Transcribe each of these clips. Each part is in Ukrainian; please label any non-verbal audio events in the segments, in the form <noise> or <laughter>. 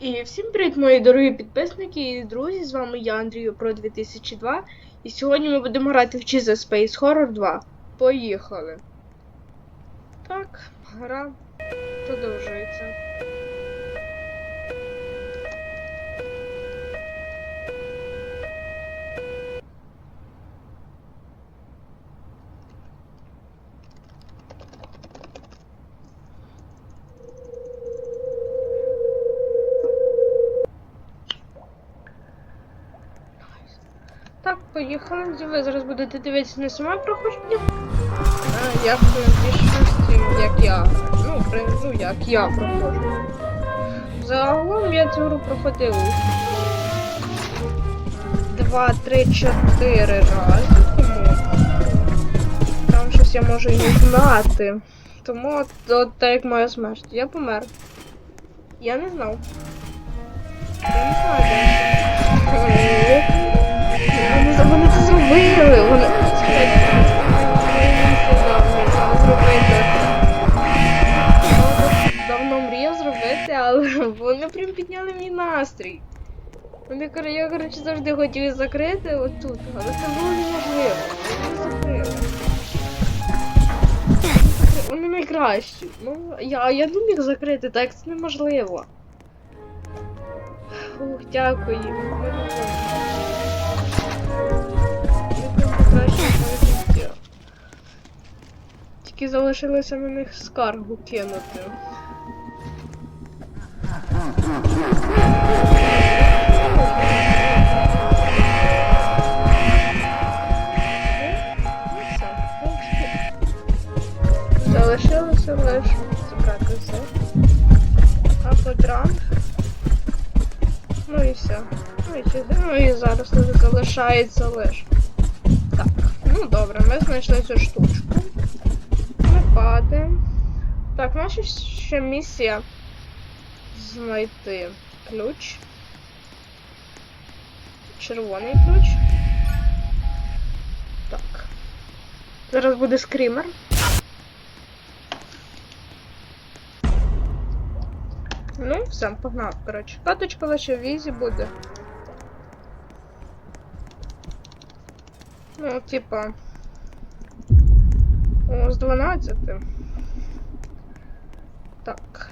І всім привіт, мої дорогі підписники і друзі. З вами я, Андрію Про 2002. І сьогодні ми будемо грати в Jesus Space Horror 2. Поїхали. Так, гра продовжується. Так, поїхали. Ви зараз будете дивитися не саме проходження. А як е, більшості, як я. Ну, при, ну як я проходжу. Загалом я цю гру проходив два, три, чотири рази. Тому там щось я можу і не знати. Тому от, от так як моя смерть. Я помер. Я не знав. Я не знаю, <laughs> Вони, це зробили. Вони давно мріяв зробити, але вони прям підняли мій настрій. Вони я, коротше, завжди хотів закрити отут, але це було неможливо. Вони. Вони найкращі. Ну, я, я не міг закрити, так це неможливо. Ух, дякую Тільки залишилося на них скаргу кинути. Ну, Залишилося лише забрати все. А подранг. Ну і все. Ну і, ну і зараз тут залишається лише. Так, ну добре, ми знайшли цю штучку. Падаємо. Так, наша ще місія знайти ключ. Червоний ключ. Так. Зараз буде скрімер. Ну, все, погнав, коротше. Каточка лише в візі буде. Ну, типа. З 12. Так.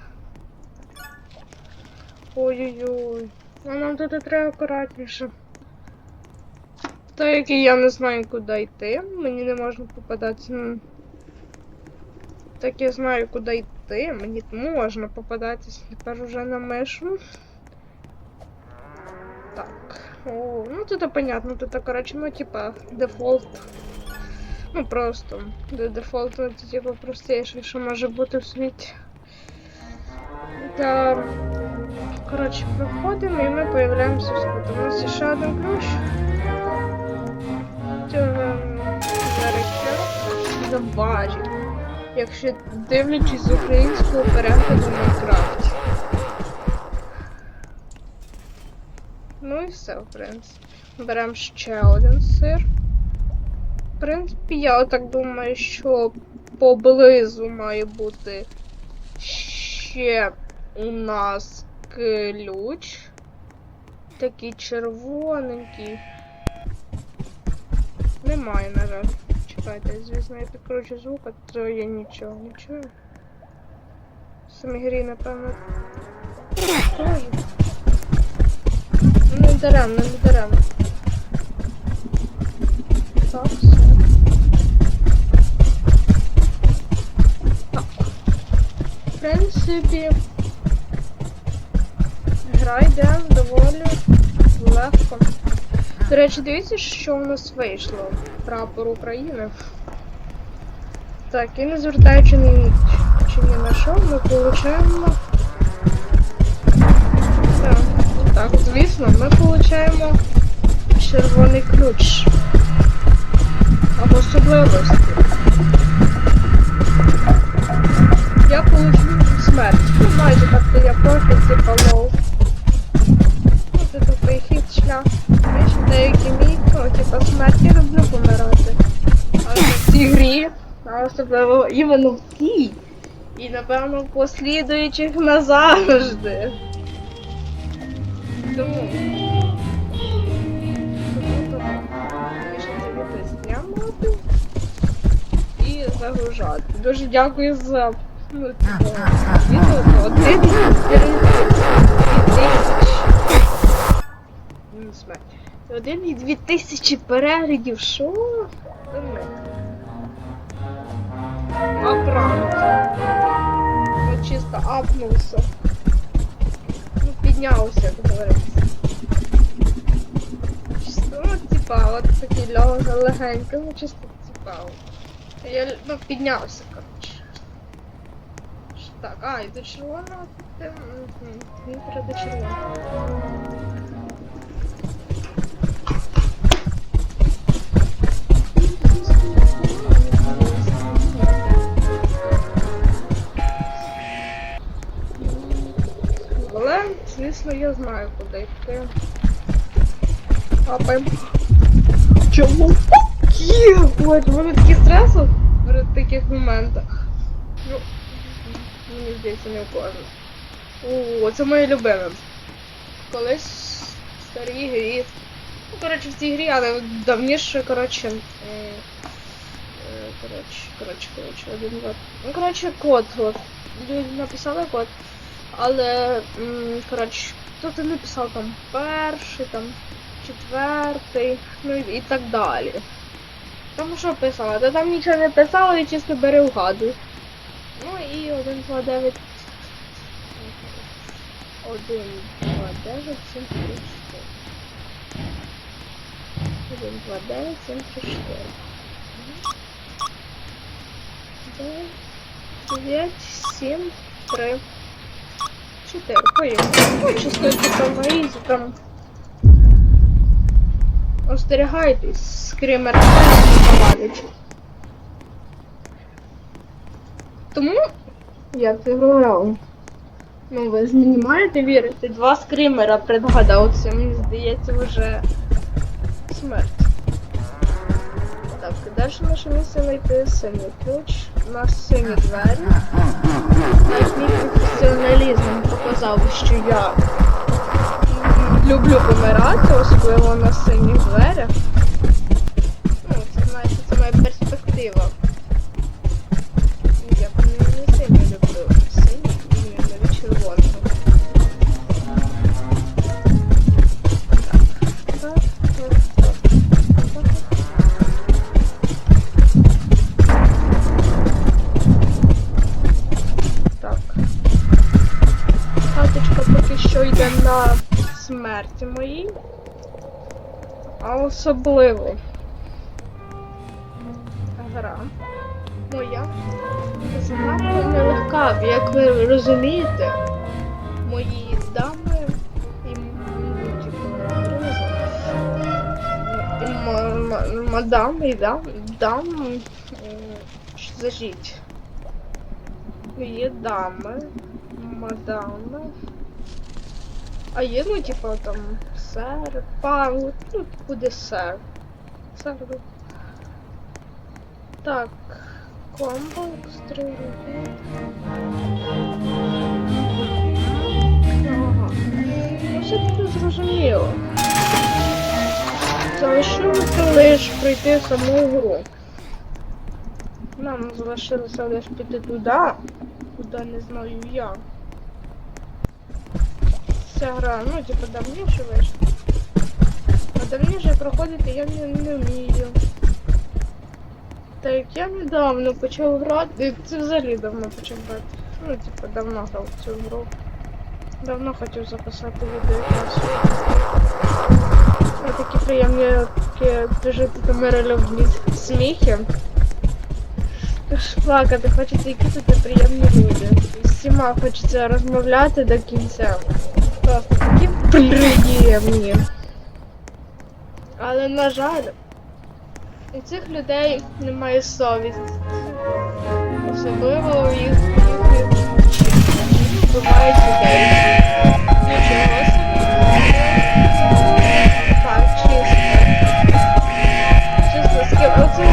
Ой-ой-ой. А нам тут треба акуратніше. Так як я не знаю, куди йти, мені не можна попадатися. на- Так я знаю, куди йти, мені можна попадатися тепер уже на мишу. Так. О, ну тут понятно, тут, короче, ну типа дефолт. Ну просто. Де дефолт це типа простіше, що може бути в світі. Та коротше, проходимо і ми появляємося в світі. У нас ще один ключ. Цього забажить. Якщо дивлячись з українського перекладу Майнкрафт. Ну і все, в принципі. Беремо ще один сир. В принципі, я так думаю, що поблизу має бути ще у нас ключ. Такий червоненький. Немає, на жаль. Чекайте, звісно, я підкручу звук, а то я нічого не чую. В самій грі, напевно. Не даремно, не даремно. Так. В принципі, гра йде доволі легко. До речі, дивіться, що в нас вийшло. Прапор України. Так, і не звертаючи ні, чи ні на що, ми получаємо. Так, так, звісно, ми получаємо червоний ключ. Або особливості. Я получу смерть. Ну, майже так то я профі, типа лоу. Ну, це тупий хід шлях. Знаєш, деякі мій, ну, типа смерть я люблю помирати. Але в цій грі, а особливо іменно в цій. І напевно послідуючих назавжди. Тому загружати. Дуже дякую за ну, відео. Один Ну, смерть. Один і дві тисячі переглядів. Що? Правда. Ну чисто апнувся. Ну, піднявся, як говориться. Чисто, ну, типа, от такий льога легенький, ну чисто цікаво. Я ну, піднявся, коротше. Так, а, і до червоного тут. Він до червоного. Але, звісно, я знаю, куди йти. Апаємо. Чому? Є! Ой, в мене такий стрес от при таких моментах. Ну, мені здається, не у кожного. О, це моє любиме. Колись в старій грі. Ну, коротше, в цій грі, але давніше, коротше. е, Коротше, коротше, коротше, один год. Ну, коротше, код. От. Люди написали код. Але, коротше, хто-то написав там перший, там четвертий, ну і так далі. Там що писала? Та там нічого не писало і чисто бери вгадуй. Ну і 1, 2, 9. 1, 2, 9, 7, 3, 4. 1, 2, 9, 7, 3, 4. 9, 7, 3, 4. Поїхали. Ну, чисто типа на ізі там. Остерігайтесь, скример завалить. Тому, як ти говорив, ну ви ж мені маєте вірити, два скримера предгадав, це мені здається вже смерть. Так, далі наше місце знайти синій ключ. У нас сині двері. Навіть мій професіоналізм показав, що я люблю помирати, особливо на синіх дверях. Ну, це знаєте, це моя перспектива. Я не сильно люблю синіх, ні, навіть червоного. Так. Хаточка поки що йде на смерті моїй. А особливо гра моя занадто нелегка, як ви розумієте, мої дами і і мадам і дам, дам зажіть. Є дами, мадами. А є, ну, типу, там, сер, пан, ну, буде сер. Сер. ну. Так, комбо, стрілки. Ну, все тут зрозуміло. Залишилося лише пройти саму гру. Нам залишилося лише піти туди, куди не знаю я. Ця гра, ну, типу, давніше вийшла. А давніше проходити я не, не вмію. Так, я недавно почав грати. Це взагалі давно почав грати. Ну, типу, давно грав цю гру. Давно хотів записати відео. Ось такі приємні такі пережити та миролюбні сміхи. Аж плакати, хочеться які тут приємні люди. З всіма хочеться розмовляти до кінця. Просто такі приємні. Але на жаль, у цих людей немає совісті. Особливо їх вбивають людей. Нічого. Так, чисто. Чисто з ким. Оце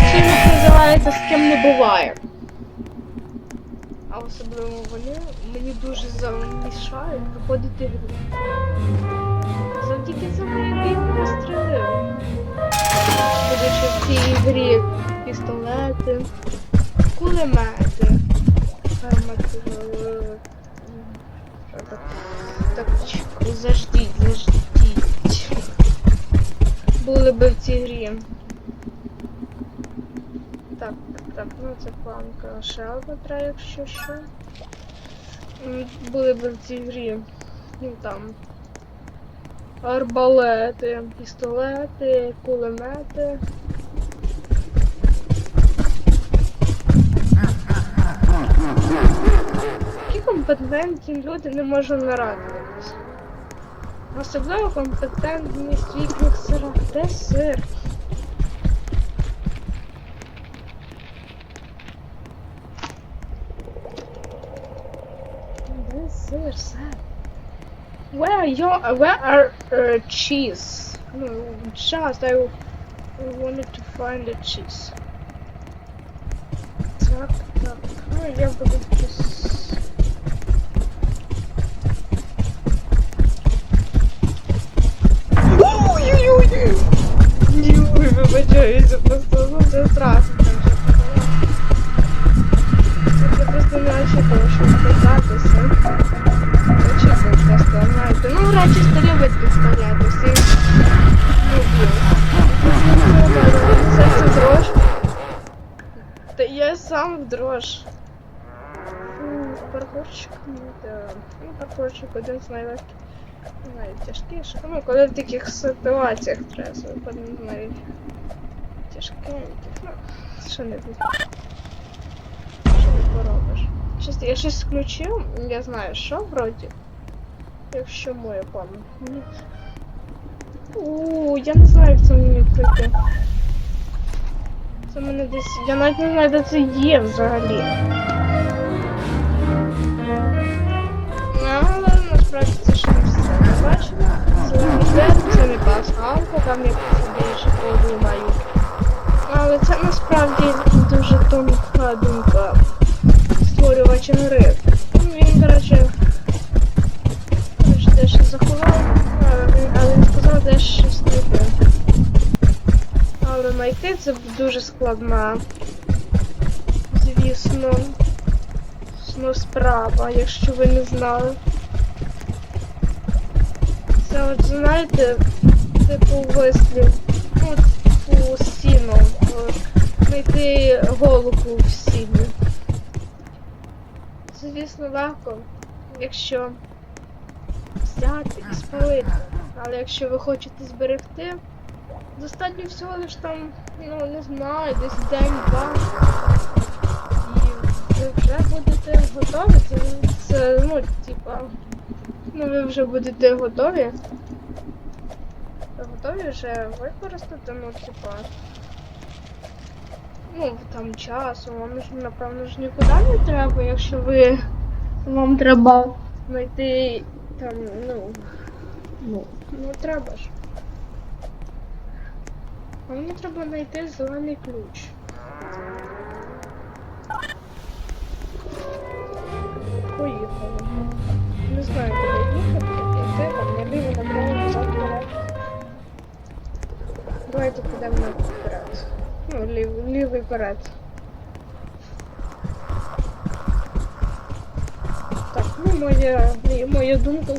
називається з ким не буває. А особливо вони мені дуже замішають проходити гру. завдяки цьому я бігу пострілив. Будучи в цій грі пістолети, кулемети, гармати. е, так? Так, заждіть, заждіть. Були би в цій грі. Так, так, ну це планка ще треба, якщо що. Були б в цій грі. Ну там. Арбалети, пістолети, кулемети. Такі компетентні люди не можу нарадитись. Особливо компетентність в їхніх сирах. Де сир? Where your where are uh, cheese? No, just I wanted to find the cheese. Так, так. Ну, я буду cheese. Ой-ой-ой! Ой, вибачаюся, просто ну це страшно Да. Ну, паркурчик один з найлегких. Найтяжкіших. Ну, коли в таких ситуаціях треба виходити навіть тяжкеньких. Ну, що не буде. Що не поробиш. Щось, я щось включив, я знаю, що вроді. Якщо моє пам'ять. Ні. У, я не знаю, як це мені пройти. Це мене десь. Я навіть не знаю, де це є взагалі. Не пасхалка, там як більше подумаю. Але це насправді дуже тонка думка створювача гри. Ну, Він, коротше, коротше, дещо заховав, але він, сказав, де щось знайти. Але знайти це дуже складна. Звісно. Справа, якщо ви не знали. Це от знаєте, типу вислів. Ну, типу сіно. Знайти голубу в сіні. Звісно, легко, якщо взяти і спалити. Але якщо ви хочете зберегти, достатньо всього лиш там, ну не знаю, десь день-два. І ви вже будете готові. Це ну, типа. Ну ви вже будете готові. Готові вже використати, ну, типа. Ну, там часу, вам ж, напевно ж нікуди не треба, якщо ви вам треба знайти там, ну. Ну, ну треба ж. А мені треба знайти зелений ключ. Поїхали. Не знаю, куди їхати, йти, там наліво, направо, назад, вперед. Давайте підемо вперед. Ну, лів, лівий вперед. Так, ну моя, моя думка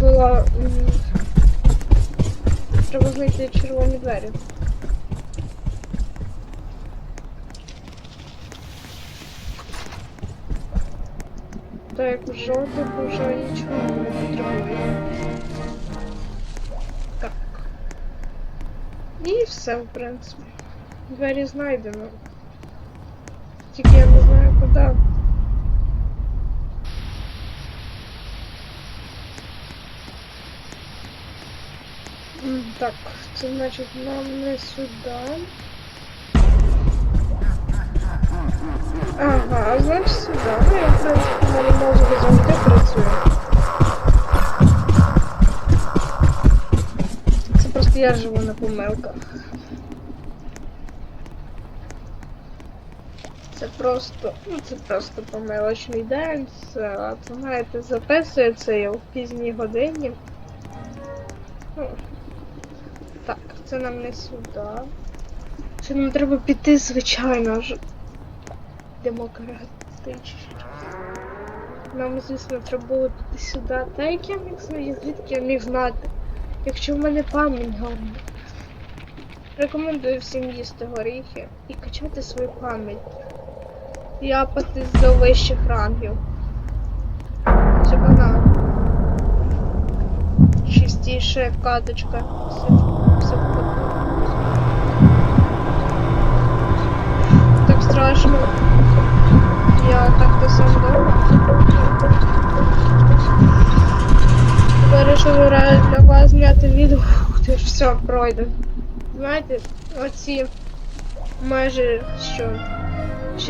була. м, Треба знайти червоні двері. Так жовтих вже нічого не потребує. Так. І все, в принципі. Двері знайдено. Тільки я не знаю куди. Так, це значить нам не сюди. Ага, значить сюди. Ну, я, в принципі, мене мозок завжди працює. Це просто я живу на помилках. Це просто, ну це просто помилочний день. Це, от, знаєте, записується я в пізній годині. Ну, так, це нам не сюди. Це нам треба піти, звичайно ж. Демократично. Нам, звісно, треба було піти сюди. Та як я міг знати, звідки я міг знати? Якщо в мене пам'ять гарна. Рекомендую всім їсти горіхи і качати свою пам'ять. І апатись до вищих рангів. Це банально. Чистіша каточка. Все, все в ходу. Так страшно. Я так то сам дома. Вирішив для вас зняти відео. Ти ж, все, пройде. Знаєте, оці майже що.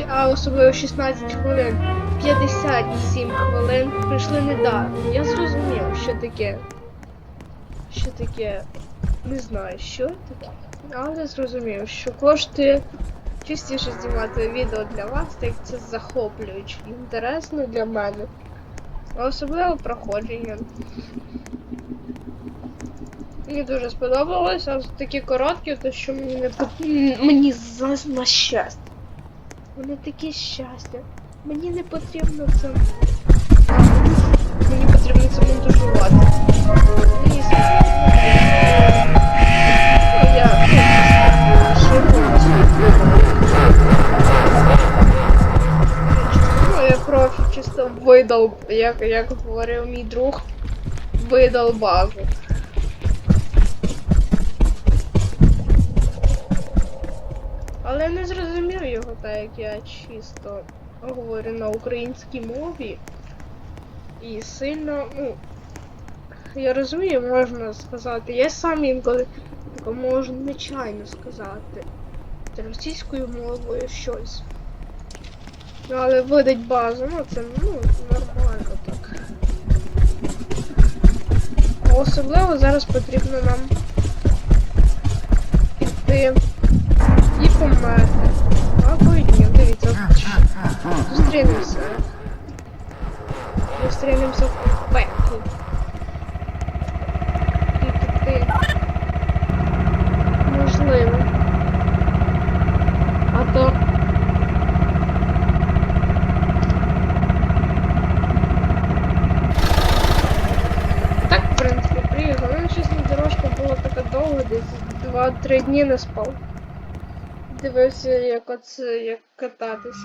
А особливо 16 хвилин. 57 хвилин прийшли недавно. Я зрозумів, що таке. Що таке. Не знаю, що таке. Але зрозумів, що коштує частіше знімати відео для вас, так як це захоплююче і інтересно для мене. Особливо проходження. Мені дуже сподобалось, а такі короткі, то що мені не пот- мені за на щастя. Вони такі щастя. Мені не потрібно це. Мені потрібно це монтажувати. Мені профі чисто видал, як, як говорив мій друг, видал базу. Але я не зрозумів його, так як я чисто говорю на українській мові. І сильно, ну. Я розумію, можна сказати. Я сам інколи можу нечайно сказати. Російською мовою щось. Але видать базу, ну це ну, нормально так. А Особливо зараз потрібно нам піти і померти. Або і ні, дивіться. Зустрінемося. Зустрінемося в пеклі. І піти. Можливо. А то. Так, в принципі, приїхав. Ну, чесно, дорожка була така довга, 2-3 дні не спав. Дивився, як оце, як кататись.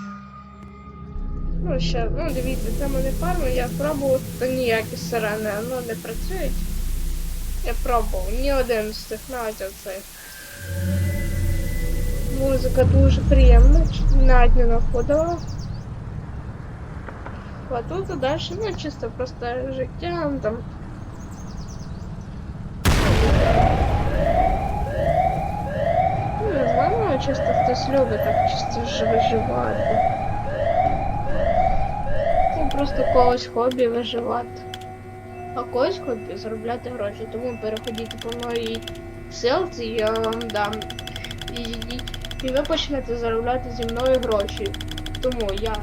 Ну, ще, ну дивіться, це мене фарма, я пробував, то ніякі сирени, ну не працюють. Я пробував, ні один з тих, навіть оцей. Музика дуже приємна, навіть не находила. А тут далі, ну чисто просте життя, там. Ну, не знаю, чисто хтось любить так чисто виживати. Ну, просто когось хобі виживати. А когось хобі заробляти гроші. Тому переходіть по моїй ссылці, я вам дам. І, і, ви почнете заробляти зі мною гроші. Тому я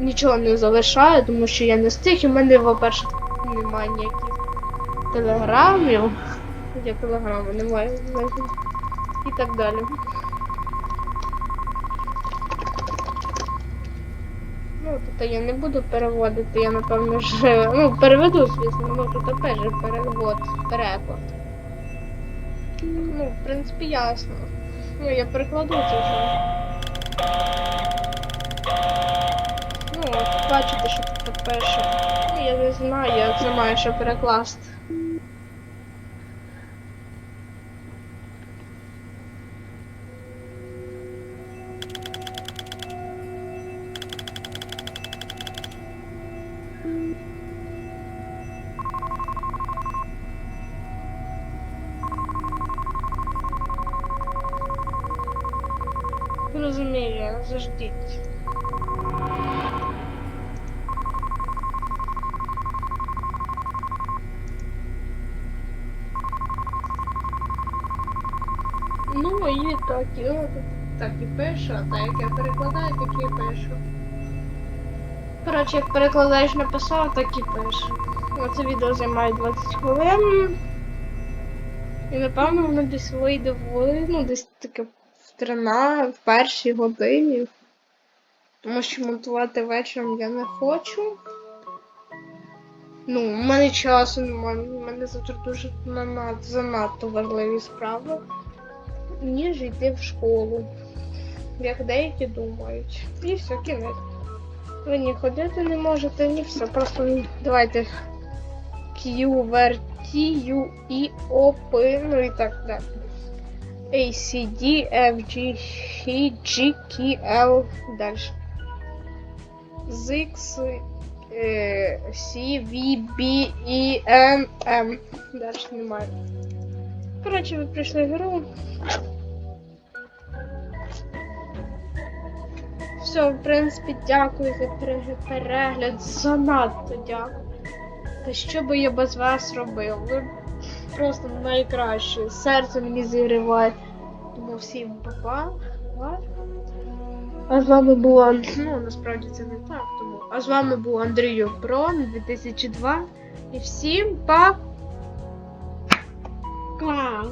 нічого не залишаю, тому що я не встиг, і в мене, по-перше, немає ніяких телеграмів. Я телеграму немає. І так далі. Тут я не буду переводити, я напевно ж. Ну, переведу, звісно, ну тут опять перевод, переклад. Ну, в принципі, ясно. Ну, я перекладу це вже. Ну, от, бачите, що тут перше. Ну, я не знаю, я це маю ще перекласти. Заждіть. Ну і так, і так і пишу, а так як я перекладаю, так і пишу. Коротше, як перекладаєш написав, так і пишу. Оце відео займає 20 хвилин. І напевно воно десь вийде в, ну, десь таке в 13, в першій годині. Тому що монтувати вечором я не хочу. Ну, у мене часу немає, у мене завтра дуже занадто важливі справи, ніж йти в школу. Як деякі думають. І все, кінець. Ви ні ходити не можете, ні все. Просто давайте Q, V, T, U, E, O, P, ну і так далі. A, C, D, F, G, H, G, K, L, далі. Z, X, C, V, B, E, N, M. Далі немає. Коротше, ви прийшли в гру. Все, в принципі, дякую за перегляд. Занадто дякую. Та що би я без вас робив? Ви просто найкраще. Серце мені зігріває. Всім па-па. А з вами була. Ну, насправді це не так. Тому. А з вами був Андрій Брон 2002. І всім па. Па.